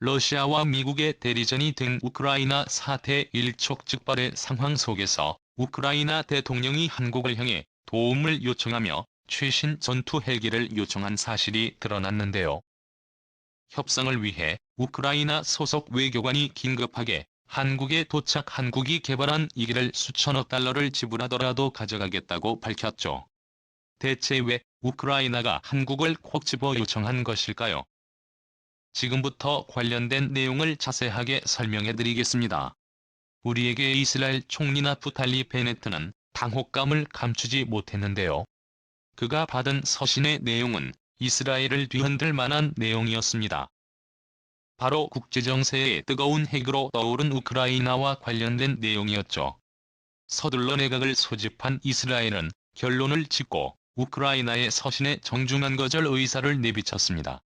러시아와 미국의 대리전이 된 우크라이나 사태 일촉즉발의 상황 속에서 우크라이나 대통령이 한국을 향해 도움을 요청하며 최신 전투 헬기를 요청한 사실이 드러났는데요. 협상을 위해 우크라이나 소속 외교관이 긴급하게 한국에 도착 한국이 개발한 이기를 수천억 달러를 지불하더라도 가져가겠다고 밝혔죠. 대체 왜 우크라이나가 한국을 콕 집어 요청한 것일까요? 지금부터 관련된 내용을 자세하게 설명해 드리겠습니다. 우리에게 이스라엘 총리 나프탈리 베네트는 당혹감을 감추지 못했는데요. 그가 받은 서신의 내용은 이스라엘을 뒤흔들 만한 내용이었습니다. 바로 국제정세의 뜨거운 핵으로 떠오른 우크라이나와 관련된 내용이었죠. 서둘러 내각을 소집한 이스라엘은 결론을 짓고 우크라이나의 서신에 정중한 거절 의사를 내비쳤습니다.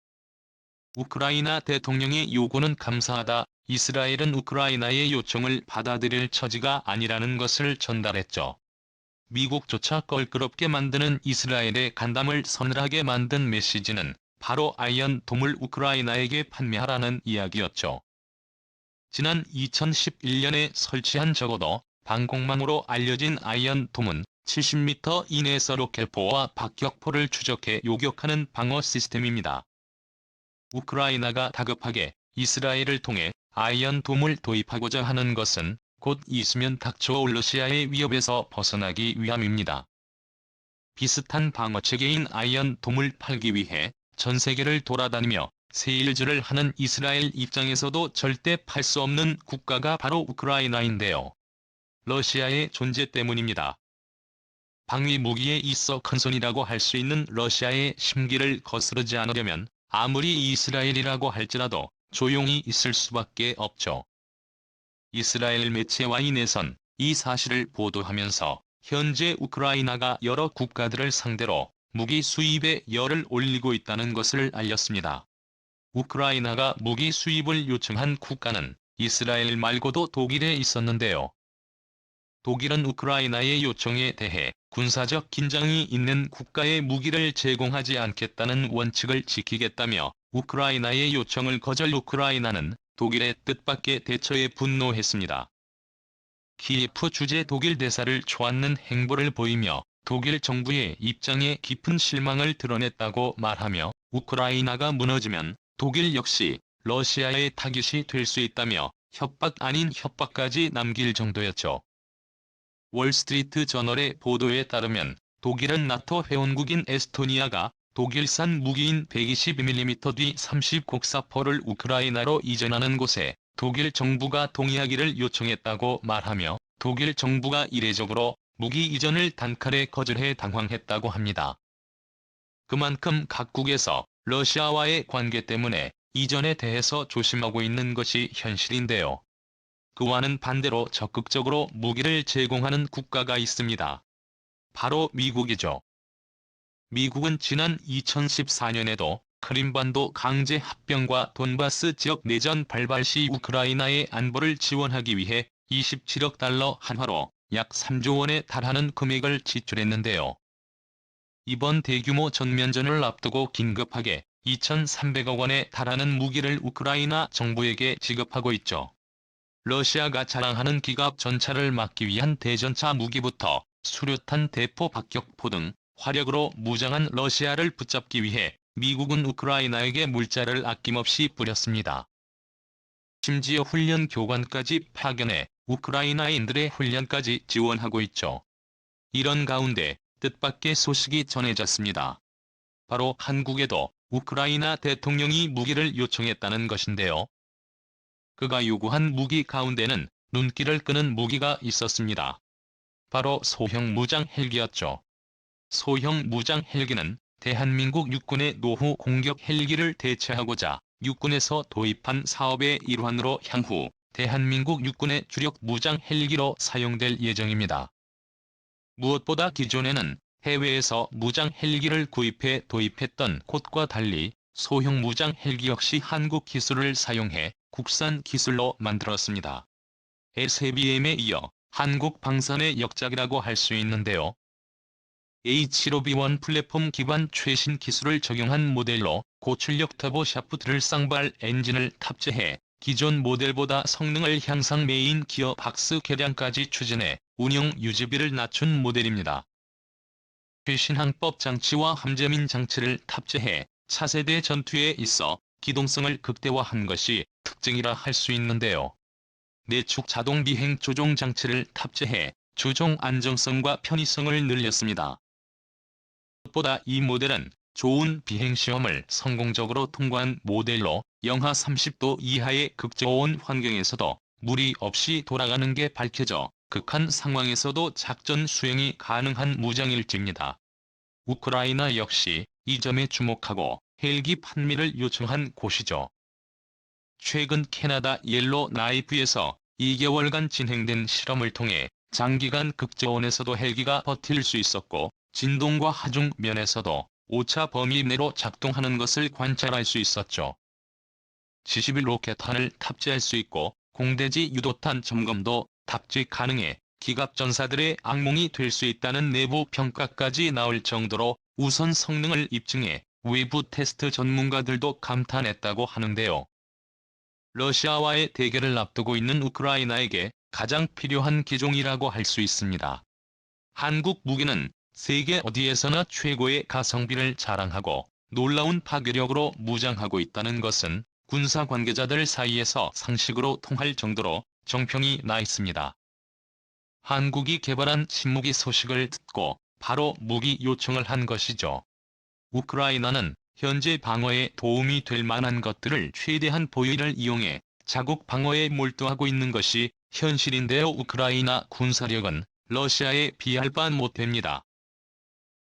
우크라이나 대통령의 요구는 감사하다. 이스라엘은 우크라이나의 요청을 받아들일 처지가 아니라는 것을 전달했죠. 미국조차 껄끄럽게 만드는 이스라엘의 간담을 서늘하게 만든 메시지는 바로 아이언 돔을 우크라이나에게 판매하라는 이야기였죠. 지난 2011년에 설치한 적어도 방공망으로 알려진 아이언 돔은 70m 이내에서 로켓포와 박격포를 추적해 요격하는 방어 시스템입니다. 우크라이나가 다급하게 이스라엘을 통해 아이언 돔을 도입하고자 하는 것은 곧 있으면 닥쳐올 러시아의 위협에서 벗어나기 위함입니다. 비슷한 방어체계인 아이언 돔을 팔기 위해 전 세계를 돌아다니며 세일즈를 하는 이스라엘 입장에서도 절대 팔 수 없는 국가가 바로 우크라이나인데요. 러시아의 존재 때문입니다. 방위 무기에 있어 큰손이라고 할 수 있는 러시아의 심기를 거스르지 않으려면 아무리 이스라엘이라고 할지라도 조용히 있을 수밖에 없죠. 이스라엘 매체 와 인에선 이 사실을 보도하면서 현재 우크라이나가 여러 국가들을 상대로 무기 수입에 열을 올리고 있다는 것을 알렸습니다. 우크라이나가 무기 수입을 요청한 국가는 이스라엘 말고도 독일에 있었는데요. 독일은 우크라이나의 요청에 대해 군사적 긴장이 있는 국가에 무기를 제공하지 않겠다는 원칙을 지키겠다며 우크라이나의 요청을 거절 우크라이나는 독일의 뜻밖의 대처에 분노했습니다. 키예프 주재 독일 대사를 초안는 행보를 보이며 독일 정부의 입장에 깊은 실망을 드러냈다고 말하며 우크라이나가 무너지면 독일 역시 러시아의 타깃이 될 수 있다며 협박 아닌 협박까지 남길 정도였죠. 월스트리트 저널의 보도에 따르면 독일은 나토 회원국인 에스토니아가 독일산 무기인 122mm 뒤30 곡사포를 우크라이나로 이전하는 곳에 독일 정부가 동의하기를 요청했다고 말하며 독일 정부가 이례적으로 무기 이전을 단칼에 거절해 당황했다고 합니다. 그만큼 각국에서 러시아와의 관계 때문에 이전에 대해서 조심하고 있는 것이 현실인데요. 그와는 반대로 적극적으로 무기를 제공하는 국가가 있습니다. 바로 미국이죠. 미국은 지난 2014년에도 크림반도 강제 합병과 돈바스 지역 내전 발발 시 우크라이나의 안보를 지원하기 위해 27억 달러 한화로 약 3조 원에 달하는 금액을 지출했는데요. 이번 대규모 전면전을 앞두고 긴급하게 2,300억 원에 달하는 무기를 우크라이나 정부에게 지급하고 있죠. 러시아가 자랑하는 기갑 전차를 막기 위한 대전차 무기부터 수류탄 대포 박격포 등 화력으로 무장한 러시아를 붙잡기 위해 미국은 우크라이나에게 물자를 아낌없이 뿌렸습니다. 심지어 훈련 교관까지 파견해 우크라이나인들의 훈련까지 지원하고 있죠. 이런 가운데 뜻밖의 소식이 전해졌습니다. 바로 한국에도 우크라이나 대통령이 무기를 요청했다는 것인데요. 그가 요구한 무기 가운데는 눈길을 끄는 무기가 있었습니다. 바로 소형 무장 헬기였죠. 소형 무장 헬기는 대한민국 육군의 노후 공격 헬기를 대체하고자 육군에서 도입한 사업의 일환으로 향후 대한민국 육군의 주력 무장 헬기로 사용될 예정입니다. 무엇보다 기존에는 해외에서 무장 헬기를 구입해 도입했던 곳과 달리 소형 무장 헬기 역시 한국 기술을 사용해 국산 기술로 만들었습니다. SABM에 이어 한국 방산의 역작이라고 할 수 있는데요. H-로비1 플랫폼 기반 최신 기술을 적용한 모델로 고출력 터보 샤프트를 쌍발 엔진을 탑재해 기존 모델보다 성능을 향상 메인 기어 박스 개량까지 추진해 운영 유지비를 낮춘 모델입니다. 최신 항법 장치와 함재민 장치를 탑재해 차세대 전투에 있어 기동성을 극대화한 것이 특징이라 할 수 있는데요. 내축 자동 비행 조종 장치를 탑재해 조종 안정성과 편의성을 늘렸습니다. 무엇보다 이 모델은 좋은 비행 시험을 성공적으로 통과한 모델로 영하 30도 이하의 극저온 환경에서도 무리 없이 돌아가는 게 밝혀져 극한 상황에서도 작전 수행이 가능한 무장일지입니다. 우크라이나 역시 이 점에 주목하고 헬기 판매를 요청한 곳이죠. 최근 캐나다 옐로 나이프에서 2개월간 진행된 실험을 통해 장기간 극저온에서도 헬기가 버틸 수 있었고 진동과 하중 면에서도 오차 범위 내로 작동하는 것을 관찰할 수 있었죠. 71 로켓탄을 탑재할 수 있고 공대지 유도탄 점검도 탑재 가능해 기갑 전사들의 악몽이 될 수 있다는 내부 평가까지 나올 정도로 우선 성능을 입증해 외부 테스트 전문가들도 감탄했다고 하는데요. 러시아와의 대결을 앞두고 있는 우크라이나에게 가장 필요한 기종이라고 할 수 있습니다. 한국 무기는 세계 어디에서나 최고의 가성비를 자랑하고 놀라운 파괴력으로 무장하고 있다는 것은 군사 관계자들 사이에서 상식으로 통할 정도로 정평이 나 있습니다. 한국이 개발한 신무기 소식을 듣고 바로 무기 요청을 한 것이죠. 우크라이나는 현재 방어에 도움이 될 만한 것들을 최대한 보유를 이용해 자국 방어에 몰두하고 있는 것이 현실인데요. 우크라이나 군사력은 러시아에 비할 바 못됩니다.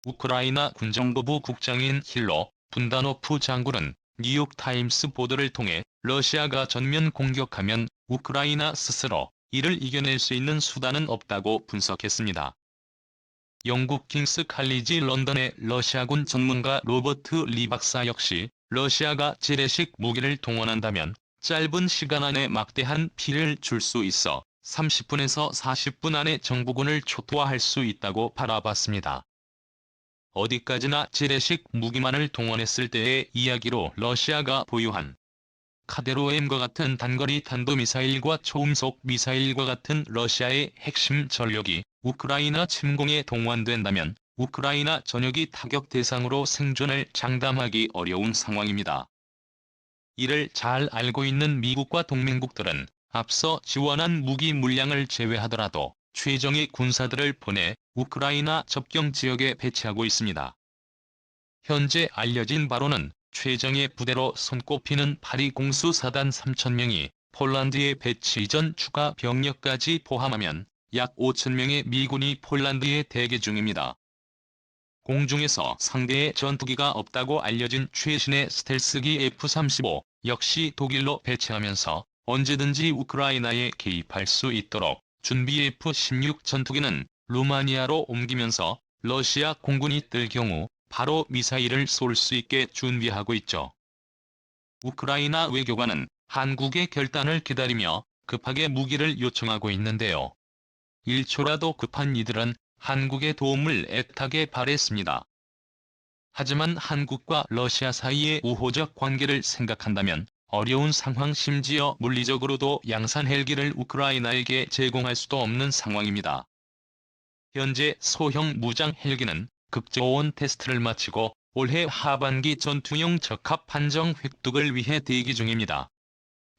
우크라이나 군정보부 국장인 힐로 분다노프 장군은 뉴욕타임스 보도를 통해 러시아가 전면 공격하면 우크라이나 스스로 이를 이겨낼 수 있는 수단은 없다고 분석했습니다. 영국 킹스 칼리지 런던의 러시아군 전문가 로버트 리 박사 역시 러시아가 재래식 무기를 동원한다면 짧은 시간 안에 막대한 피해를 줄 수 있어 30분에서 40분 안에 정부군을 초토화할 수 있다고 바라봤습니다. 어디까지나 재래식 무기만을 동원했을 때의 이야기로 러시아가 보유한 카데로엠과 같은 단거리 탄도미사일과 초음속 미사일과 같은 러시아의 핵심 전력이 우크라이나 침공에 동원된다면 우크라이나 전역이 타격 대상으로 생존을 장담하기 어려운 상황입니다. 이를 잘 알고 있는 미국과 동맹국들은 앞서 지원한 무기 물량을 제외하더라도 최정의 군사들을 보내 우크라이나 접경 지역에 배치하고 있습니다. 현재 알려진 바로는 최정의 부대로 손꼽히는 파리 공수 사단 3천명이 폴란드에 배치 이전 추가 병력까지 포함하면 약 5천명의 미군이 폴란드에 대기 중입니다. 공중에서 상대의 전투기가 없다고 알려진 최신의 스텔스기 F-35 역시 독일로 배치하면서 언제든지 우크라이나에 개입할 수 있도록 준비 F-16 전투기는 루마니아로 옮기면서 러시아 공군이 뜰 경우 바로 미사일을 쏠 수 있게 준비하고 있죠. 우크라이나 외교관은 한국의 결단을 기다리며 급하게 무기를 요청하고 있는데요. 1초라도 급한 이들은 한국의 도움을 애타게 바랬습니다. 하지만 한국과 러시아 사이의 우호적 관계를 생각한다면 어려운 상황 심지어 물리적으로도 양산 헬기를 우크라이나에게 제공할 수도 없는 상황입니다. 현재 소형 무장 헬기는 극저온 테스트를 마치고 올해 하반기 전투용 적합 판정 획득을 위해 대기 중입니다.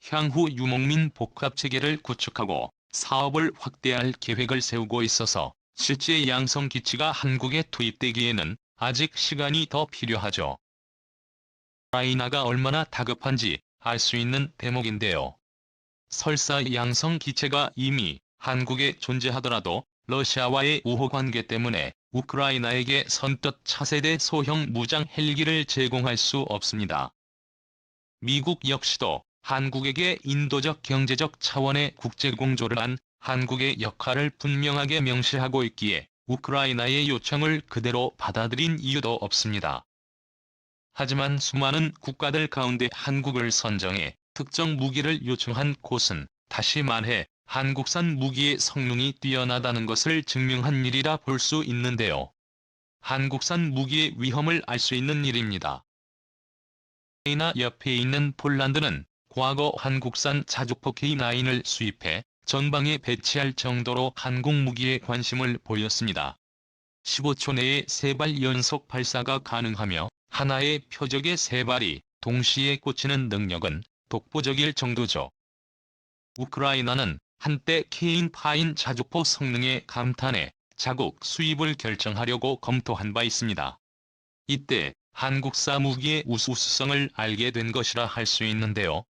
향후 유목민 복합체계를 구축하고 사업을 확대할 계획을 세우고 있어서 실제 양성 기치가 한국에 투입되기에는 아직 시간이 더 필요하죠. 우크라이나가 얼마나 다급한지 알 수 있는 대목인데요. 설사 양성 기체가 이미 한국에 존재하더라도 러시아와의 우호 관계 때문에 우크라이나에게 선뜻 차세대 소형 무장 헬기를 제공할 수 없습니다. 미국 역시도 한국에게 인도적 경제적 차원의 국제공조를 한 한국의 역할을 분명하게 명시하고 있기에 우크라이나의 요청을 그대로 받아들인 이유도 없습니다. 하지만 수많은 국가들 가운데 한국을 선정해 특정 무기를 요청한 곳은 다시 말해 한국산 무기의 성능이 뛰어나다는 것을 증명한 일이라 볼 수 있는데요. 한국산 무기의 위험을 알 수 있는 일입니다. 우크라이나 옆에 있는 폴란드는 과거 한국산 자주포 K9을 수입해 전방에 배치할 정도로 한국 무기에 관심을 보였습니다. 15초 내에 3발 연속 발사가 가능하며 하나의 표적의 3발이 동시에 꽂히는 능력은 독보적일 정도죠. 우크라이나는 한때 케인 파인 자주포 성능에 감탄해 자국 수입을 결정하려고 검토한 바 있습니다. 이때 한국사 무기의 우수성을 알게 된 것이라 할 수 있는데요.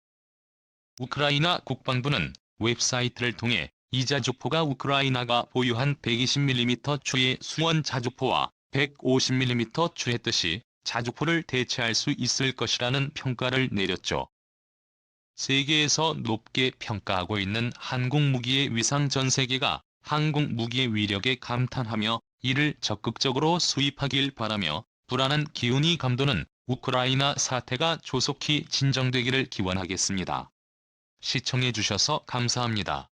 우크라이나 국방부는 웹사이트를 통해 이 자주포가 우크라이나가 보유한 120mm 추의 수원 자주포와 150mm 추의 뜻이 자주포를 대체할 수 있을 것이라는 평가를 내렸죠. 세계에서 높게 평가하고 있는 한국 무기의 위상 전 세계가 한국 무기의 위력에 감탄하며 이를 적극적으로 수입하길 바라며 불안한 기운이 감도는 우크라이나 사태가 조속히 진정되기를 기원하겠습니다. 시청해주셔서 감사합니다.